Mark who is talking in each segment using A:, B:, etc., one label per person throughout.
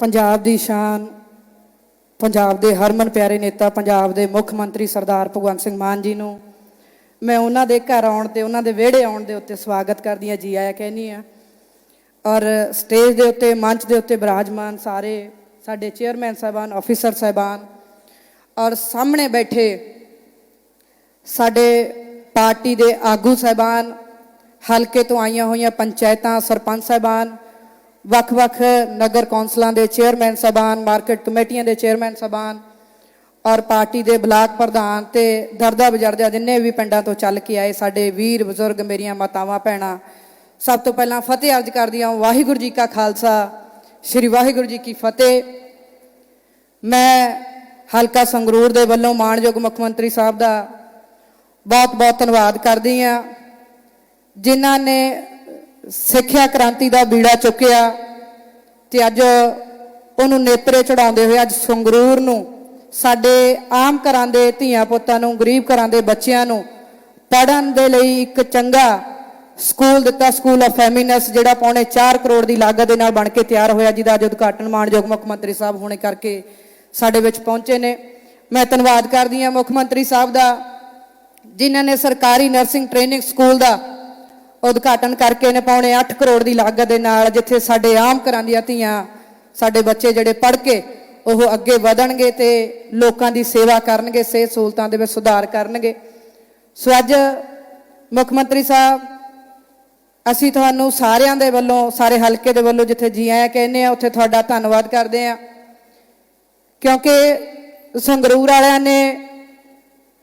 A: ਪੰਜਾਬ ਦੀ ਸ਼ਾਨ, ਪੰਜਾਬ ਦੇ ਹਰਮਨ ਪਿਆਰੇ ਨੇਤਾ, ਪੰਜਾਬ ਦੇ ਮੁੱਖ ਮੰਤਰੀ ਸਰਦਾਰ ਭਗਵੰਤ ਸਿੰਘ ਮਾਨ ਜੀ ਨੂੰ, ਮੈਂ ਉਹਨਾਂ ਦੇ ਘਰ ਆਉਣ ਤੇ ਉਹਨਾਂ ਦੇ ਵਿਹੜੇ ਆਉਣ ਦੇ ਉੱਤੇ ਸਵਾਗਤ ਕਰਦੀ ਹਾਂ, ਜੀ ਆਇਆ ਕਹਿੰਦੀ ਆ ਔਰ ਸਟੇਜ ਦੇ ਉੱਤੇ, ਮੰਚ ਦੇ ਉੱਤੇ ਬਿਰਾਜਮਾਨ ਸਾਰੇ ਸਾਡੇ ਚੇਅਰਮੈਨ ਸਾਹਿਬਾਨ ਆਫੀਸਰ ਸਾਹਿਬਾਨ, ਔਰ ਸਾਹਮਣੇ ਬੈਠੇ ਸਾਡੇ ਪਾਰਟੀ ਦੇ ਆਗੂ ਸਾਹਿਬਾਨ, ਹਲਕੇ ਤੋਂ ਆਈਆਂ ਹੋਈਆਂ ਪੰਚਾਇਤਾਂ, ਸਰਪੰਚ ਸਾਹਿਬਾਨ ਵੱਖ-ਵੱਖ ਨਗਰ ਕੌਂਸਲਾਂ ਦੇ ਚੇਅਰਮੈਨ ਸਾਹਿਬਾਨ ਮਾਰਕੀਟ ਕਮੇਟੀਆਂ ਦੇ ਚੇਅਰਮੈਨ ਸਾਹਿਬਾਨ ਔਰ ਪਾਰਟੀ ਦੇ ਬਲਾਕ ਪ੍ਰਧਾਨ ਤੇ ਦਰਦਾ ਬਜਰਦਾ ਜਿੰਨੇ ਵੀ ਪਿੰਡਾਂ ਤੋਂ ਚੱਲ ਕੇ ਆਏ ਸਾਡੇ ਵੀਰ ਬਜ਼ੁਰਗ ਮੇਰੀਆਂ ਮਾਤਾਵਾਂ, ਭੈਣਾਂ, ਸਭ ਤੋਂ ਪਹਿਲਾਂ ਫਤਿਹ ਅਰਜ਼ ਕਰਦੀ ਹਾਂ ਵਾਹਿਗੁਰੂ ਜੀ ਕਾ ਖਾਲਸਾ, ਸ੍ਰੀ ਵਾਹਿਗੁਰੂ ਜੀ ਕੀ ਫਤਿਹ। ਮੈਂ ਹਲਕਾ ਸੰਗਰੂਰ ਦੇ ਵੱਲੋਂ ਮਾਣਯੋਗ ਮੁੱਖ ਮੰਤਰੀ ਸਾਹਿਬ ਦਾ ਬਹੁਤ ਬਹੁਤ ਧੰਨਵਾਦ ਕਰਦੀ ਹਾਂ, ਜਿਨ੍ਹਾਂ ਨੇ ਸਿੱਖਿਆ ਕ੍ਰਾਂਤੀ ਦਾ ਬੀੜਾ ਚੁੱਕਿਆ ਤੇ ਅੱਜ ਉਹਨੂੰ ਨੇਪਰੇ ਚੜਾਉਂਦੇ ਹੋਏ ਅੱਜ ਸੰਗਰੂਰ ਨੂੰ, ਸਾਡੇ ਆਮ ਘਰਾਂ ਦੇ ਧੀਆਂ ਪੁੱਤਾਂ ਨੂੰ, ਗਰੀਬ ਘਰਾਂ ਦੇ ਬੱਚਿਆਂ ਨੂੰ ਪੜਨ ਦੇ ਲਈ ਇੱਕ ਚੰਗਾ ਸਕੂਲ ਦਿੱਤਾ, ਸਕੂਲ ਆਫ ਫੈਮਿਨਸ, ਜਿਹੜਾ ਪੌਣੇ 4 ਕਰੋੜ ਦੀ ਲਾਗਤ ਦੇ ਨਾਲ ਬਣ ਕੇ ਤਿਆਰ ਹੋਇਆ, ਜਿਹਦਾ ਅੱਜ ਉਦਘਾਟਨ ਮਾਣਯੋਗ ਮੁੱਖ ਮੰਤਰੀ ਸਾਹਿਬ ਹੋਣੇ ਕਰਕੇ ਸਾਡੇ ਵਿੱਚ ਪਹੁੰਚੇ ਨੇ। ਮੈਂ ਧੰਨਵਾਦ ਕਰਦੀ ਹਾਂ ਮੁੱਖ ਮੰਤਰੀ ਸਾਹਿਬ ਦਾ, ਜਿਨ੍ਹਾਂ ਨੇ ਸਰਕਾਰੀ ਨਰਸਿੰਗ ਟ੍ਰੇਨਿੰਗ ਸਕੂਲ ਦਾ ਉਦਘਾਟਨ ਕਰਕੇ ਨੇ ਪੌਣੇ 8 ਕਰੋੜ ਦੀ ਲਾਗਤ ਦੇ ਨਾਲ ਜਿੱਥੇ ਸਾਡੇ ਆਮ ਘਰਾਂ ਦੀਆਂ ਧੀਆਂ, ਸਾਡੇ ਬੱਚੇ ਜਿਹੜੇ ਪੜ੍ਹ ਕੇ ਉਹ ਅੱਗੇ ਵਧਣਗੇ ਤੇ ਲੋਕਾਂ ਦੀ ਸੇਵਾ ਕਰਨਗੇ, ਸਿਹਤ ਸਹੂਲਤਾਂ ਦੇ ਵਿੱਚ ਸੁਧਾਰ ਕਰਨਗੇ। ਸੋ ਅੱਜ ਮੁੱਖ ਮੰਤਰੀ ਸਾਹਿਬ, ਅਸੀਂ ਤੁਹਾਨੂੰ ਸਾਰਿਆਂ ਦੇ ਵੱਲੋਂ, ਸਾਰੇ ਹਲਕੇ ਦੇ ਵੱਲੋਂ ਜਿੱਥੇ ਜੀ ਆਇਆਂ ਕਹਿੰਦੇ ਆ ਉੱਥੇ ਤੁਹਾਡਾ ਧੰਨਵਾਦ ਕਰਦੇ ਆ ਕਿਉਂਕਿ ਸੰਗਰੂਰ ਵਾਲਿਆਂ ਨੇ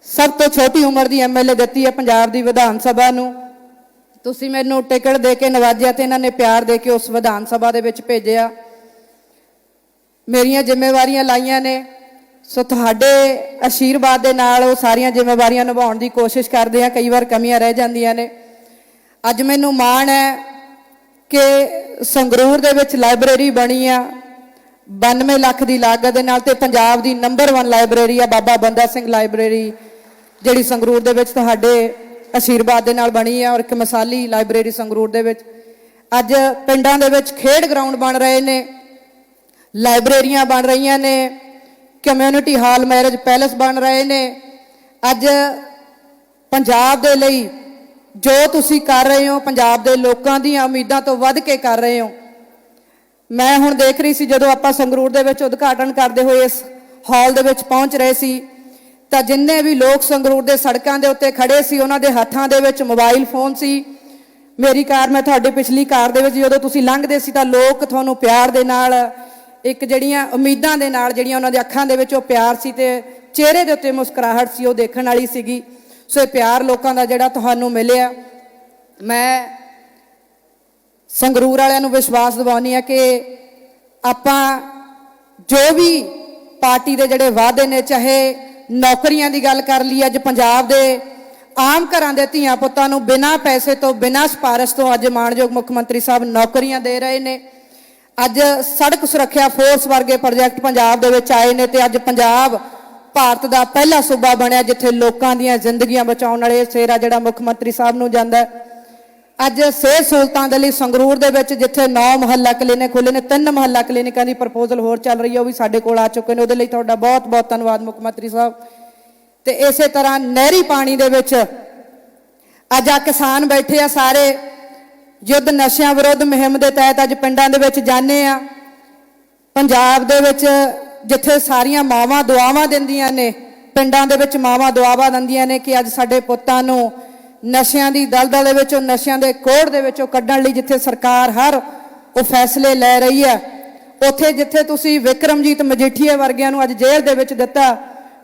A: ਸਭ ਤੋਂ ਛੋਟੀ ਉਮਰ ਦੀ ਐਮਐਲਏ ਦਿੱਤੀ ਹੈ ਪੰਜਾਬ ਦੀ ਵਿਧਾਨ ਸਭਾ ਨੂੰ। ਤੁਸੀਂ ਮੈਨੂੰ ਟਿਕਟ ਦੇ ਕੇ ਨਵਾਜਿਆ ਤੇ ਇਹਨਾਂ ਨੇ ਪਿਆਰ ਦੇ ਕੇ ਉਸ ਵਿਧਾਨ ਸਭਾ ਦੇ ਵਿੱਚ ਭੇਜਿਆ। ਮੇਰੀਆਂ ਜ਼ਿੰਮੇਵਾਰੀਆਂ ਲਾਈਆਂ ਨੇ। ਸੋ ਤੁਹਾਡੇ ਆਸ਼ੀਰਵਾਦ ਦੇ ਨਾਲ ਉਹ ਸਾਰੀਆਂ ਜ਼ਿੰਮੇਵਾਰੀਆਂ ਨਿਭਾਉਣ ਦੀ ਕੋਸ਼ਿਸ਼ ਕਰਦੇ ਆ। ਕਈ ਵਾਰ ਕਮੀਆਂ ਰਹਿ ਜਾਂਦੀਆਂ ਨੇ। ਅੱਜ ਮੈਨੂੰ ਮਾਣ ਹੈ ਕਿ ਸੰਗਰੂਰ ਦੇ ਵਿੱਚ ਲਾਇਬ੍ਰੇਰੀ ਬਣੀ ਆ। 92 ਲੱਖ ਦੀ ਲਾਗਤ ਦੇ ਨਾਲ ਤੇ ਪੰਜਾਬ ਦੀ ਨੰਬਰ 1 ਲਾਇਬ੍ਰੇਰੀ ਆ, ਬਾਬਾ ਬੰਦਾ ਸਿੰਘ ਲਾਇਬ੍ਰੇਰੀ, ਜਿਹੜੀ ਸੰਗਰੂਰ ਦੇ ਵਿੱਚ ਤੁਹਾਡੇ ਆਸ਼ੀਰਵਾਦ ਦੇ ਨਾਲ ਬਣੀ ਹੈ ਔਰ ਇੱਕ ਮਸਾਲੀ ਲਾਇਬ੍ਰੇਰੀ ਸੰਗਰੂਰ ਦੇ ਵਿੱਚ। ਅੱਜ ਪਿੰਡਾਂ ਦੇ ਵਿੱਚ ਖੇਡ ਗਰਾਊਂਡ ਬਣ ਰਹੇ ਨੇ, ਲਾਇਬ੍ਰੇਰੀਆਂ ਬਣ ਰਹੀਆਂ ਨੇ ਕਮਿਊਨਿਟੀ ਹਾਲ ਮੈਰਿਜ ਪੈਲੇਸ ਬਣ ਰਹੇ ਨੇ। ਅੱਜ ਪੰਜਾਬ ਦੇ ਲਈ ਜੋ ਤੁਸੀਂ ਕਰ ਰਹੇ ਹੋ, ਪੰਜਾਬ ਦੇ ਲੋਕਾਂ ਦੀਆਂ ਉਮੀਦਾਂ ਤੋਂ ਵੱਧ ਕੇ ਕਰ ਰਹੇ ਹੋ। ਮੈਂ ਹੁਣ ਦੇਖ ਰਹੀ ਸੀ ਜਦੋਂ ਆਪਾਂ ਸੰਗਰੂਰ ਦੇ ਵਿੱਚ ਉਦਘਾਟਨ ਕਰਦੇ ਹੋਏ ਇਸ ਹਾਲ ਦੇ ਵਿੱਚ ਪਹੁੰਚ ਰਹੇ ਸੀ ਤਾਂ ਜਿੰਨੇ ਵੀ ਲੋਕ ਸੰਗਰੂਰ ਦੇ ਸੜਕਾਂ ਦੇ ਉੱਤੇ ਖੜੇ ਸੀ, ਉਹਨਾਂ ਦੇ ਹੱਥਾਂ ਦੇ ਵਿੱਚ ਮੋਬਾਈਲ ਫੋਨ ਸੀ। ਮੇਰੀ ਕਾਰ ਮੈਂ ਤੁਹਾਡੇ ਪਿਛਲੀ ਕਾਰ ਦੇ ਵਿੱਚ ਜਦੋਂ ਤੁਸੀਂ ਲੰਘਦੇ ਸੀ ਤਾਂ ਲੋਕ ਤੁਹਾਨੂੰ ਪਿਆਰ ਦੇ ਨਾਲ, ਇੱਕ ਜਿਹੜੀਆਂ ਉਮੀਦਾਂ ਦੇ ਨਾਲ ਜਿਹੜੀਆਂ ਉਹਨਾਂ ਦੇ ਅੱਖਾਂ ਦੇ ਵਿੱਚ ਉਹ ਪਿਆਰ ਸੀ ਤੇ ਚਿਹਰੇ ਦੇ ਉੱਤੇ ਮੁਸਕਰਾਹਟ ਸੀ, ਉਹ ਦੇਖਣ ਵਾਲੀ ਸੀਗੀ। ਸੋ ਇਹ ਪਿਆਰ ਲੋਕਾਂ ਦਾ ਜਿਹੜਾ ਤੁਹਾਨੂੰ ਮਿਲਿਆ। ਮੈਂ ਸੰਗਰੂਰ ਵਾਲਿਆਂ ਨੂੰ ਵਿਸ਼ਵਾਸ ਦਿਵਾਉਣੀ ਹੈ ਕਿ ਆਪਾਂ ਜੋ ਵੀ ਪਾਰਟੀ ਦੇ ਜਿਹੜੇ ਵਾਅਦੇ ਨੇ, ਚਾਹੇ ਨੌਕਰੀਆਂ ਦੀ ਗੱਲ ਕਰ ਲਈ ਅੱਜ ਪੰਜਾਬ ਦੇ ਆਮ ਘਰਾਂ ਦੇ ਧੀਆਂ ਪੁੱਤਾਂ ਨੂੰ ਬਿਨਾਂ ਪੈਸੇ ਤੋਂ, ਬਿਨਾਂ ਸਿਫਾਰਿਸ਼ ਤੋਂ ਅੱਜ ਮਾਣਯੋਗ ਮੁੱਖ ਮੰਤਰੀ ਸਾਹਿਬ ਨੌਕਰੀਆਂ ਦੇ ਰਹੇ ਨੇ ਅੱਜ ਸੜਕ ਸੁਰੱਖਿਆ ਫੋਰਸ ਵਰਗੇ ਪ੍ਰੋਜੈਕਟ ਪੰਜਾਬ ਦੇ ਵਿੱਚ ਆਏ ਨੇ ਤੇ ਅੱਜ ਪੰਜਾਬ ਭਾਰਤ ਦਾ ਪਹਿਲਾ ਸੂਬਾ ਬਣਿਆ ਜਿੱਥੇ ਲੋਕਾਂ ਦੀਆਂ ਜ਼ਿੰਦਗੀਆਂ ਬਚਾਉਣ ਵਾਲੇ ਸੇਰਾ ਜਿਹੜਾ ਮੁੱਖ ਮੰਤਰੀ ਸਾਹਿਬ ਨੂੰ ਜਾਂਦਾ ਹੈ। ਅੱਜ ਸਿਹਤ ਸਹੂਲਤਾਂ ਦੇ ਲਈ ਸੰਗਰੂਰ ਦੇ ਵਿੱਚ ਜਿੱਥੇ 9 ਮੁਹੱਲਾ ਕਲੀਨਿਕ ਖੁੱਲੇ ਨੇ, ਤਿੰਨ ਮੁਹੱਲਾ ਕਲੀਨਿਕਾਂ ਦੀ ਪ੍ਰਪੋਜ਼ਲ ਹੋਰ ਚੱਲ ਰਹੀ ਹੈ, ਉਹ ਵੀ ਸਾਡੇ ਕੋਲ ਆ ਚੁੱਕੇ ਨੇ। ਉਹਦੇ ਲਈ ਤੁਹਾਡਾ ਬਹੁਤ ਬਹੁਤ ਧੰਨਵਾਦ ਮੁੱਖ ਮੰਤਰੀ ਸਾਹਿਬ। ਤੇ ਇਸੇ ਤਰ੍ਹਾਂ ਨਹਿਰੀ ਪਾਣੀ ਦੇ ਵਿੱਚ ਅੱਜ ਆ ਕਿਸਾਨ ਬੈਠੇ ਆ ਸਾਰੇ, ਯੁੱਧ ਨਸ਼ਿਆਂ ਵਿਰੁੱਧ ਮੁਹਿੰਮ ਦੇ ਤਹਿਤ ਅੱਜ ਪਿੰਡਾਂ ਦੇ ਵਿੱਚ ਜਾਂਦੇ ਆ। ਪੰਜਾਬ ਦੇ ਵਿੱਚ ਜਿੱਥੇ ਸਾਰੀਆਂ ਮਾਵਾਂ ਦੁਆਵਾਂ ਦਿੰਦੀਆਂ ਨੇ, ਪਿੰਡਾਂ ਦੇ ਵਿੱਚ ਮਾਵਾਂ ਦੁਆਵਾਂ ਦਿੰਦੀਆਂ ਨੇ ਕਿ ਅੱਜ ਸਾਡੇ ਪੁੱਤਾਂ ਨੂੰ ਨਸ਼ਿਆਂ ਦੀ ਦਲਦਲ ਦੇ ਵਿੱਚੋਂ ਨਸ਼ਿਆਂ ਦੇ ਕੋੜ ਦੇ ਵਿੱਚੋਂ ਕੱਢਣ ਲਈ ਜਿੱਥੇ ਸਰਕਾਰ ਹਰ ਉਹ ਫੈਸਲੇ ਲੈ ਰਹੀ ਹੈ। ਉੱਥੇ ਜਿੱਥੇ ਤੁਸੀਂ ਵਿਕਰਮਜੀਤ ਮਜੀਠੀਆ ਵਰਗਿਆਂ ਨੂੰ ਅੱਜ ਜੇਲ੍ਹ ਦੇ ਵਿੱਚ ਦਿੱਤਾ,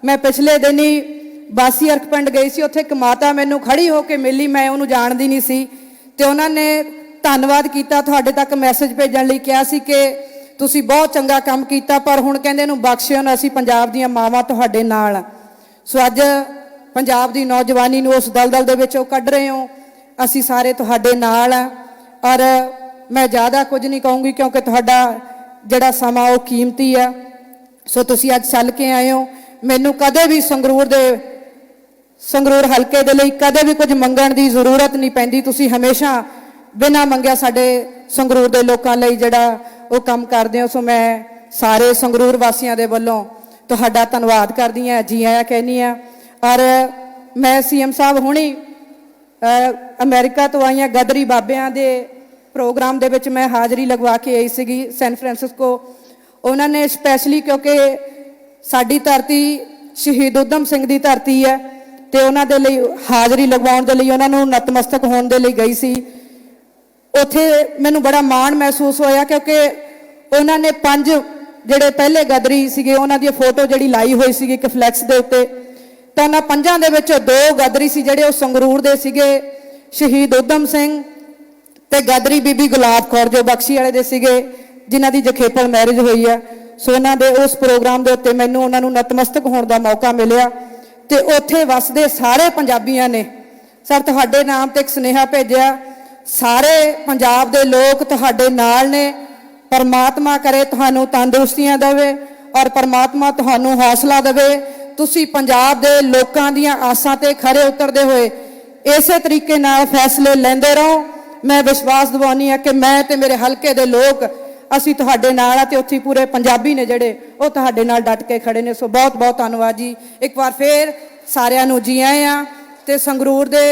A: ਮੈਂ ਪਿਛਲੇ ਦਿਨੀ ਬਾਸੀ ਅਰਕ ਪਿੰਡ ਗਈ ਸੀ, ਉੱਥੇ ਇੱਕ ਮਾਤਾ ਮੈਨੂੰ ਖੜੀ ਹੋ ਕੇ ਮਿਲੀ, ਮੈਂ ਉਹਨੂੰ ਜਾਣਦੀ ਨਹੀਂ ਸੀ ਤੇ ਉਹਨਾਂ ਨੇ ਧੰਨਵਾਦ ਕੀਤਾ, ਤੁਹਾਡੇ ਤੱਕ ਮੈਸੇਜ ਭੇਜਣ ਲਈ ਕਿਹਾ ਸੀ ਕਿ ਤੁਸੀਂ ਬਹੁਤ ਚੰਗਾ ਕੰਮ ਕੀਤਾ, ਪਰ ਹੁਣ ਕਹਿੰਦੇ ਇਹਨੂੰ ਬਖਸ਼ਿਓ ਨਾ, ਅਸੀਂ ਪੰਜਾਬ ਦੀਆਂ ਮਾਵਾਂ ਤੁਹਾਡੇ ਨਾਲ। ਸੋ ਅੱਜ ਪੰਜਾਬ ਦੀ ਨੌਜਵਾਨੀ ਨੂੰ ਉਸ ਦਲਦਲ ਦੇ ਵਿੱਚੋਂ ਕੱਢ ਰਹੇ ਹੋ। ਅਸੀਂ ਸਾਰੇ ਤੁਹਾਡੇ ਨਾਲ ਆ। ਔਰ ਮੈਂ ਜ਼ਿਆਦਾ ਕੁਝ ਨਹੀਂ ਕਹੂੰਗੀ ਕਿਉਂਕਿ ਤੁਹਾਡਾ ਜਿਹੜਾ ਸਮਾਂ ਉਹ ਕੀਮਤੀ ਆ। ਸੋ ਤੁਸੀਂ ਅੱਜ ਚੱਲ ਕੇ ਆਏ ਹੋ। ਮੈਨੂੰ ਕਦੇ ਵੀ ਸੰਗਰੂਰ ਦੇ, ਸੰਗਰੂਰ ਹਲਕੇ ਦੇ ਲਈ ਕਦੇ ਵੀ ਕੁਝ ਮੰਗਣ ਦੀ ਜ਼ਰੂਰਤ ਨਹੀਂ ਪੈਂਦੀ। ਤੁਸੀਂ ਹਮੇਸ਼ਾ ਬਿਨਾਂ ਮੰਗਿਆ ਸਾਡੇ ਸੰਗਰੂਰ ਦੇ ਲੋਕਾਂ ਲਈ ਜਿਹੜਾ ਉਹ ਕੰਮ ਕਰਦੇ ਹੋ। ਸੋ ਮੈਂ ਸਾਰੇ ਸੰਗਰੂਰ ਵਾਸੀਆਂ ਦੇ ਵੱਲੋਂ ਤੁਹਾਡਾ ਧੰਨਵਾਦ ਕਰਦੀ ਹਾਂ। ਜੀ ਆਇਆਂ ਕਹਿੰਦੀ ਹਾਂ। ਔਰ ਮੈਂ ਸੀਐਮ ਸਾਹਿਬ ਹੁਣੀ ਅ, ਅਮਰੀਕਾ ਤੋਂ ਆਈਆਂ ਗਦਰੀ ਬਾਬਿਆਂ ਦੇ ਪ੍ਰੋਗਰਾਮ ਦੇ ਵਿੱਚ ਮੈਂ ਹਾਜ਼ਰੀ ਲਗਵਾ ਕੇ ਆਈ ਸੀਗੀ ਸੈਨ ਫਰਾਂਸਿਸਕੋ। ਉਹਨਾਂ ਨੇ ਸਪੈਸ਼ਲੀ ਕਿਉਂਕਿ ਸਾਡੀ ਧਰਤੀ ਸ਼ਹੀਦ ਉਦਮ ਸਿੰਘ ਦੀ ਧਰਤੀ ਹੈ ਤੇ ਉਹਨਾਂ ਦੇ ਲਈ ਹਾਜ਼ਰੀ ਲਗਵਾਉਣ ਦੇ ਲਈ ਉਹਨਾਂ ਨੂੰ ਨਤਮਸਤਕ ਹੋਣ ਦੇ ਲਈ ਗਈ ਸੀ। ਉੱਥੇ ਮੈਨੂੰ ਬੜਾ ਮਾਣ ਮਹਿਸੂਸ ਹੋਇਆ ਕਿਉਂਕਿ ਉਹਨਾਂ ਨੇ ਪੰਜ ਜਿਹੜੇ ਪਹਿਲੇ ਗਦਰੀ ਸੀਗੇ ਉਹਨਾਂ ਦੀ ਫੋਟੋ ਜਿਹੜੀ ਲਾਈ ਹੋਈ ਸੀਗੀ ਇੱਕ ਫਲੈਕਸ ਦੇ ਉੱਤੇ ਤਾਂ ਉਹਨਾਂ ਪੰਜਾਂ ਦੇ ਵਿੱਚ ਦੋ ਗਦਰੀ ਸੀ ਜਿਹੜੇ ਉਹ ਸੰਗਰੂਰ ਦੇ ਸੀਗੇ, ਸ਼ਹੀਦ ਉਦਮ ਸਿੰਘ ਤੇ ਗਦਰੀ ਬੀਬੀ ਗੁਲਾਬ ਕੌਰ ਜੋ ਬਖਸ਼ੀ ਵਾਲੇ ਦੇ ਸੀਗੇ, ਜਿਨ੍ਹਾਂ ਦੀ ਜਖੇਪਲ ਮੈਰਿਜ ਹੋਈ ਹੈ ਸੋ ਉਹਨਾਂ ਦੇ ਉਸ ਪ੍ਰੋਗਰਾਮ ਦੇ ਉੱਤੇ ਮੈਨੂੰ ਉਹਨਾਂ ਨੂੰ ਨਤਮਸਤਕ ਹੋਣ ਦਾ ਮੌਕਾ ਮਿਲਿਆ ਤੇ ਉੱਥੇ ਵਸਦੇ ਸਾਰੇ ਪੰਜਾਬੀਆਂ ਨੇ। ਸਰ, ਤੁਹਾਡੇ ਨਾਮ ਤੇ ਇੱਕ ਸੁਨੇਹਾ ਭੇਜਿਆ, ਸਾਰੇ ਪੰਜਾਬ ਦੇ ਲੋਕ ਤੁਹਾਡੇ ਨਾਲ ਨੇ, ਪਰਮਾਤਮਾ ਕਰੇ ਤੁਹਾਨੂੰ ਤੰਦਰੁਸਤੀਆਂ ਦੇਵੇ ਔਰ ਪਰਮਾਤਮਾ ਤੁਹਾਨੂੰ ਹੌਸਲਾ ਦੇਵੇ। ਤੁਸੀਂ ਪੰਜਾਬ ਦੇ ਲੋਕਾਂ ਦੀਆਂ ਆਸਾਂ ਤੇ ਖਰੇ ਉਤਰਦੇ ਹੋਏ ਇਸੇ ਤਰੀਕੇ ਨਾਲ ਫੈਸਲੇ ਲੈਂਦੇ ਰਹੋ। ਮੈਂ ਵਿਸ਼ਵਾਸ ਦਿਵਾਉਣੀ ਆ ਕਿ ਮੈਂ ਤੇ ਮੇਰੇ ਹਲਕੇ ਦੇ ਲੋਕ ਅਸੀਂ ਤੁਹਾਡੇ ਨਾਲ ਆ ਤੇ ਉੱਥੇ ਪੂਰੇ ਪੰਜਾਬੀ ਨੇ ਜਿਹੜੇ ਉਹ ਤੁਹਾਡੇ ਨਾਲ ਡਟ ਕੇ ਖੜੇ ਨੇ। ਸੋ ਬਹੁਤ ਬਹੁਤ ਧੰਨਵਾਦ ਜੀ। ਇੱਕ ਵਾਰ ਫੇਰ ਸਾਰਿਆਂ ਨੂੰ ਜੀ ਆਏ ਆ ਤੇ ਸੰਗਰੂਰ ਦੇ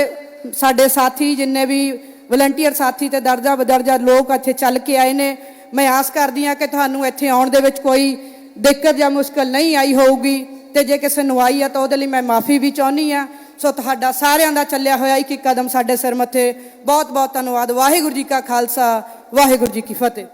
A: ਸਾਡੇ ਸਾਥੀ ਜਿੰਨੇ ਵੀ ਵਲੰਟੀਅਰ ਸਾਥੀ ਤੇ ਦਰਜਾ ਬਦਰਜਾ ਲੋਕ ਇੱਥੇ ਚੱਲ ਕੇ ਆਏ ਨੇ। ਮੈਂ ਆਸ ਕਰਦੀ ਆ ਕਿ ਤੁਹਾਨੂੰ ਇੱਥੇ ਆਉਣ ਦੇ ਵਿੱਚ ਕੋਈ ਦਿੱਕਤ ਜਾਂ ਮੁਸ਼ਕਲ ਨਹੀਂ ਆਈ ਹੋਊਗੀ। ਤੇ ਜੇ ਕਿਸੇ ਨੂੰ ਆਈ ਆ ਤਾਂ ਉਹਦੇ ਲਈ ਮੈਂ ਮਾਫੀ ਵੀ ਚਾਹੁੰਦੀ ਆ। ਸੋ ਤੁਹਾਡਾ ਸਾਰਿਆਂ ਦਾ ਚੱਲਿਆ ਹੋਇਆ ਇੱਕ ਇੱਕ ਕਦਮ ਸਾਡੇ ਸਿਰ ਮੱਥੇ। ਬਹੁਤ ਬਹੁਤ ਧੰਨਵਾਦ। ਵਾਹਿਗੁਰੂ ਜੀ ਕਾ ਖਾਲਸਾ, ਵਾਹਿਗੁਰੂ ਜੀ ਕੀ ਫਤਿਹ।